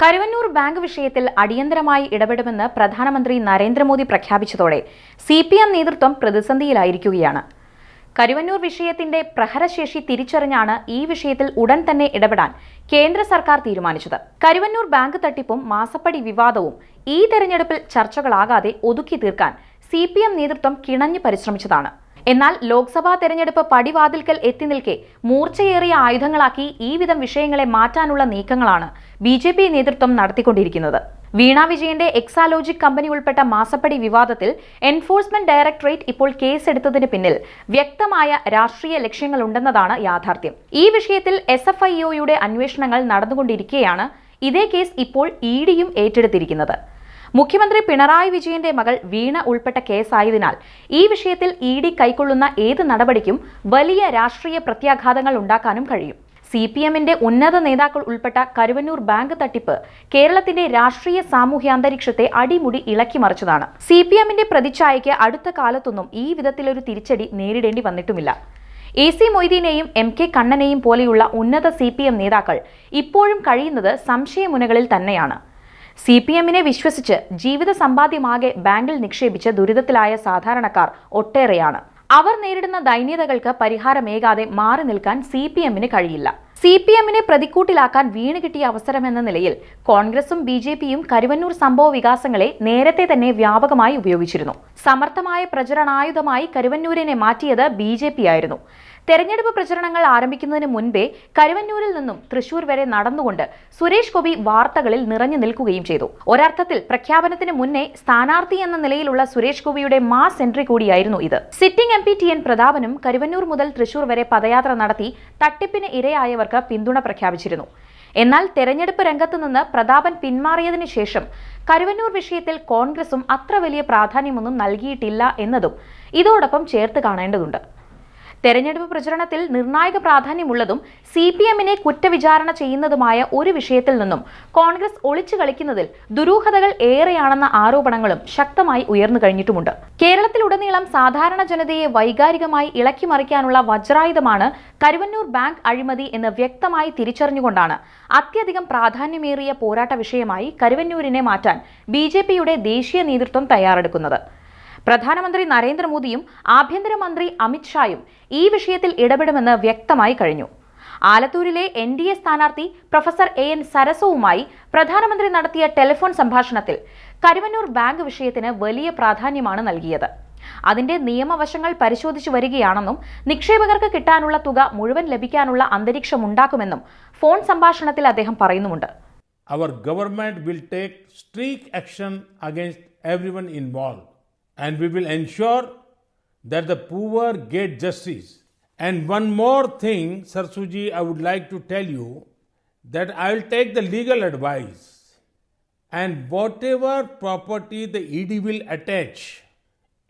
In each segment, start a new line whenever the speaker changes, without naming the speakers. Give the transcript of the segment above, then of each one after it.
Karuvannur bank വിഷയത്തിൽ അടിയന്തരമായി ഇടപെടുമെന്ന് പ്രധാനമന്ത്രി നരേന്ദ്രമോദി പ്രഖ്യാപിച്ചതോടെ സി പി എം നേതൃത്വം പ്രതിസന്ധിയിലായിരിക്കുകയാണ്. കരുവന്നൂർ വിഷയത്തിന്റെ പ്രഹരശേഷി തിരിച്ചറിഞ്ഞാണ് ഈ വിഷയത്തിൽ ഉടൻ തന്നെ ഇടപെടാൻ കേന്ദ്ര സർക്കാർ തീരുമാനിച്ചത്. കരുവന്നൂർ ബാങ്ക് തട്ടിപ്പും മാസപ്പടി വിവാദവും ഈ തെരഞ്ഞെടുപ്പിൽ ചർച്ചകളാകാതെ ഒതുക്കി തീർക്കാൻ സി പി എം നേതൃത്വം കിണഞ്ഞു പരിശ്രമിച്ചതാണ്. എന്നാൽ ലോക്സഭാ തെരഞ്ഞെടുപ്പ് പടിവാതിൽക്കൽ എത്തി നിൽക്കെ മൂർച്ചയേറിയ ആയുധങ്ങളാക്കി ഈ വിധം വിഷയങ്ങളെ മാറ്റാനുള്ള നീക്കങ്ങളാണ് ബി ജെ പി നേതൃത്വം നടത്തിക്കൊണ്ടിരിക്കുന്നത്. വീണാ വിജയന്റെ എക്സാലോജിക് കമ്പനി ഉൾപ്പെട്ട മാസപ്പടി വിവാദത്തിൽ എൻഫോഴ്സ്മെന്റ് ഡയറക്ടറേറ്റ് ഇപ്പോൾ കേസെടുത്തതിന് പിന്നിൽ വ്യക്തമായ രാഷ്ട്രീയ ലക്ഷ്യങ്ങളുണ്ടെന്നതാണ് യാഥാർത്ഥ്യം. ഈ വിഷയത്തിൽ എസ് എഫ് ഐ ഒയുടെ അന്വേഷണങ്ങൾ നടന്നുകൊണ്ടിരിക്കെയാണ്. ഇതേ കേസ് ഇപ്പോൾ ഇ ഡിയും ഏറ്റെടുത്തിരിക്കുന്നത്. മുഖ്യമന്ത്രി പിണറായി വിജയന്റെ മകൾ വീണ ഉൾപ്പെട്ട കേസായതിനാൽ ഈ വിഷയത്തിൽ ഇ ഡി കൈക്കൊള്ളുന്ന ഏത് നടപടിക്കും വലിയ രാഷ്ട്രീയ പ്രത്യാഘാതങ്ങൾ ഉണ്ടാക്കാനും കഴിയും. സി പി എമ്മിന്റെ ഉന്നത നേതാക്കൾ ഉൾപ്പെട്ട കരുവന്നൂർ ബാങ്ക് തട്ടിപ്പ് കേരളത്തിന്റെ രാഷ്ട്രീയ സാമൂഹ്യ അന്തരീക്ഷത്തെ അടിമുടി ഇളക്കിമറിച്ചതാണ് സി പി എമ്മിന്റെ പ്രതിച്ഛായയ്ക്ക് അടുത്ത കാലത്തൊന്നും ഈ വിധത്തിലൊരു തിരിച്ചടി നേരിടേണ്ടി വന്നിട്ടുമില്ല. എ സി മൊയ്തീനെയും എം കെ കണ്ണനെയും പോലെയുള്ള ഉന്നത സി പി എം നേതാക്കൾ ഇപ്പോഴും കഴിയുന്നത് സംശയമുനകളിൽ തന്നെയാണ്. സി പി എമ്മിനെ വിശ്വസിച്ച് ജീവിത സമ്പാദ്യമാകെ ബാങ്കിൽ നിക്ഷേപിച്ച് ദുരിതത്തിലായ സാധാരണക്കാർ ഒട്ടേറെയാണ്. അവർ നേരിടുന്ന ദൈന്യതകൾക്ക് പരിഹാരമേകാതെ മാറി നിൽക്കാൻ സി പി എമ്മിന് കഴിയില്ല. സി പി എമ്മിനെ പ്രതിക്കൂട്ടിലാക്കാൻ വീണ് കിട്ടിയ അവസരമെന്ന നിലയിൽ കോൺഗ്രസും ബി ജെ പിയും കരുവന്നൂർ സംഭവ വികാസങ്ങളെ നേരത്തെ തന്നെ വ്യാപകമായി ഉപയോഗിച്ചിരുന്നു. സമർത്ഥമായ പ്രചരണായുധമായി കരുവന്നൂരിനെ മാറ്റിയത് ബി ജെ പി ആയിരുന്നു തെരഞ്ഞെടുപ്പ് പ്രചരണങ്ങൾ ആരംഭിക്കുന്നതിന് മുൻപേ കരുവന്നൂരിൽ നിന്നും തൃശൂർ വരെ നടന്നുകൊണ്ട് സുരേഷ് ഗോപി വാർത്തകളിൽ നിറഞ്ഞു നിൽക്കുകയും ചെയ്തു. ഒരർത്ഥത്തിൽ പ്രഖ്യാപനത്തിന് മുന്നേ സ്ഥാനാർത്ഥി എന്ന നിലയിലുള്ള സുരേഷ് ഗോപിയുടെ മാസ് എൻട്രി കൂടിയായിരുന്നു ഇത്. Sitting M P T N പ്രതാപനും Karuvannur മുതൽ തൃശൂർ വരെ പദയാത്ര നടത്തി തട്ടിപ്പിന് ഇരയായവർക്ക് പിന്തുണ പ്രഖ്യാപിച്ചിരുന്നു. എന്നാൽ തെരഞ്ഞെടുപ്പ് രംഗത്ത് നിന്ന് പ്രതാപൻ പിന്മാറിയതിനു ശേഷം കരുവന്നൂർ വിഷയത്തിൽ കോൺഗ്രസും അത്ര വലിയ പ്രാധാന്യമൊന്നും നൽകിയിട്ടില്ല എന്നതും ഇതോടൊപ്പം ചേർത്ത് കാണേണ്ടതുണ്ട്. തെരഞ്ഞെടുപ്പ് പ്രചരണത്തിൽ നിർണായക പ്രാധാന്യമുള്ളതും സി പി എമ്മിനെ കുറ്റവിചാരണ ചെയ്യുന്നതുമായ ഒരു വിഷയത്തിൽ നിന്നും കോൺഗ്രസ് ഒളിച്ചു കളിക്കുന്നതിൽ ദുരൂഹതകൾ ഏറെയാണെന്ന ആരോപണങ്ങളും ശക്തമായി ഉയർന്നു കഴിഞ്ഞിട്ടുമുണ്ട്. കേരളത്തിലുടനീളം സാധാരണ ജനതയെ വൈകാരികമായി ഇളക്കി മറിക്കാനുള്ള വജ്രായുധമാണ് കരുവന്നൂർ ബാങ്ക് അഴിമതി എന്ന് വ്യക്തമായി തിരിച്ചറിഞ്ഞുകൊണ്ടാണ് അത്യധികം പ്രാധാന്യമേറിയ പോരാട്ട വിഷയമായി കരുവന്നൂരിനെ മാറ്റാൻ ബി ദേശീയ നേതൃത്വം തയ്യാറെടുക്കുന്നത്. പ്രധാനമന്ത്രി നരേന്ദ്രമോദിയും ആഭ്യന്തരമന്ത്രി അമിത്ഷായും ഈ വിഷയത്തിൽ ഇടപെടുമെന്ന് വ്യക്തമായി കഴിഞ്ഞു. ആലത്തൂരിലെ എൻ ഡി എ സ്ഥാനാർത്ഥി പ്രൊഫസർ എ എൻ സരസവുമായി പ്രധാനമന്ത്രി നടത്തിയ ടെലിഫോൺ സംഭാഷണത്തിൽ കരുവന്നൂർ ബാങ്ക് വിഷയത്തിന് വലിയ പ്രാധാന്യമാണ് നൽകിയത്. അതിന്റെ നിയമവശങ്ങൾ പരിശോധിച്ചു വരികയാണെന്നും നിക്ഷേപകർക്ക് കിട്ടാനുള്ള തുക മുഴുവൻ ലഭിക്കാനുള്ള അന്തരീക്ഷമുണ്ടാക്കുമെന്നും ഫോൺ സംഭാഷണത്തിൽ അദ്ദേഹം പറയുന്നുമുണ്ട്.
അവർ government will take take action against against one involved. And we will ensure that the poor get justice. And one more thing, Sarsuji, I would like to tell you that I will take the legal advice and whatever property the ED will attach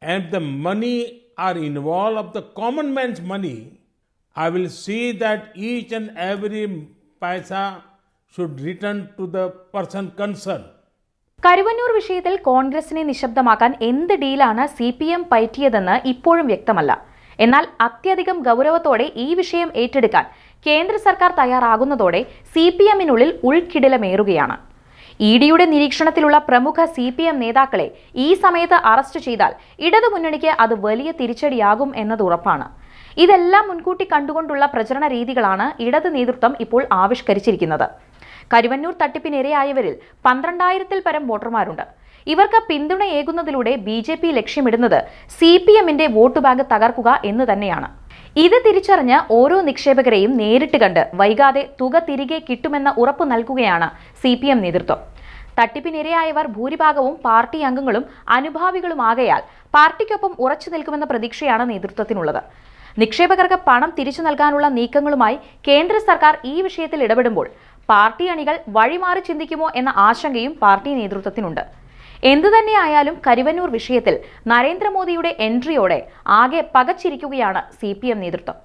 and the money are involved of the common man's money, I will see that each and every paisa should return to the person concerned.
Karuvannur വിഷയത്തിൽ കോൺഗ്രസിനെ നിശബ്ദമാക്കാൻ എന്ത് ഡീലാണ് C P M പയറ്റിയതെന്ന് ഇപ്പോഴും വ്യക്തമല്ല. എന്നാൽ അത്യധികം ഗൗരവത്തോടെ ഈ വിഷയം ഏറ്റെടുക്കാൻ കേന്ദ്ര സർക്കാർ തയ്യാറാകുന്നതോടെ സി പി എമ്മിനുള്ളിൽ ഉൾക്കിടിലമേറുകയാണ്. ഇ ഡിയുടെ നിരീക്ഷണത്തിലുള്ള പ്രമുഖ സി പി എം നേതാക്കളെ ഈ സമയത്ത് അറസ്റ്റ് ചെയ്താൽ ഇടതുമുന്നണിക്ക് അത് വലിയ തിരിച്ചടിയാകും എന്നത് ഉറപ്പാണ്. ഇതെല്ലാം മുൻകൂട്ടി കണ്ടുകൊണ്ടുള്ള പ്രചരണ രീതികളാണ് ഇടത് നേതൃത്വം ഇപ്പോൾ ആവിഷ്കരിച്ചിരിക്കുന്നത്. കരുവന്നൂർ തട്ടിപ്പിനിരയായവരിൽ പന്ത്രണ്ടായിരത്തിൽ പരം വോട്ടർമാരുണ്ട്. ഇവർക്ക് പിന്തുണയേകുന്നതിലൂടെ ബി ജെ പി ലക്ഷ്യമിടുന്നത് സി പി എമ്മിന്റെ വോട്ട് ബാങ്ക് തകർക്കുക എന്ന് തന്നെയാണ്. ഇത് തിരിച്ചറിഞ്ഞ് ഓരോ നിക്ഷേപകരെയും നേരിട്ട് കണ്ട് വൈകാതെ തുക തിരികെ കിട്ടുമെന്ന ഉറപ്പ് നൽകുകയാണ് സി പി എം നേതൃത്വം. തട്ടിപ്പിനിരയായവർ ഭൂരിഭാഗവും പാർട്ടി അംഗങ്ങളും അനുഭാവികളുമാകയാൽ പാർട്ടിക്കൊപ്പം ഉറച്ചു നിൽക്കുമെന്ന പ്രതീക്ഷയാണ് നേതൃത്വത്തിനുള്ളത്. നിക്ഷേപകർക്ക് പണം തിരിച്ചു നൽകാനുള്ള നീക്കങ്ങളുമായി കേന്ദ്ര സർക്കാർ ഈ വിഷയത്തിൽ ഇടപെടുമ്പോൾ പാർട്ടി അണികൾ വഴിമാറി ചിന്തിക്കുമോ എന്ന ആശങ്കയും പാർട്ടി നേതൃത്വത്തിനുണ്ട്. എന്തുതന്നെയായാലും കരുവന്നൂർ വിഷയത്തിൽ നരേന്ദ്രമോദിയുടെ എൻട്രിയോടെ ആകെ പകച്ചിരിക്കുകയാണ് സി നേതൃത്വം.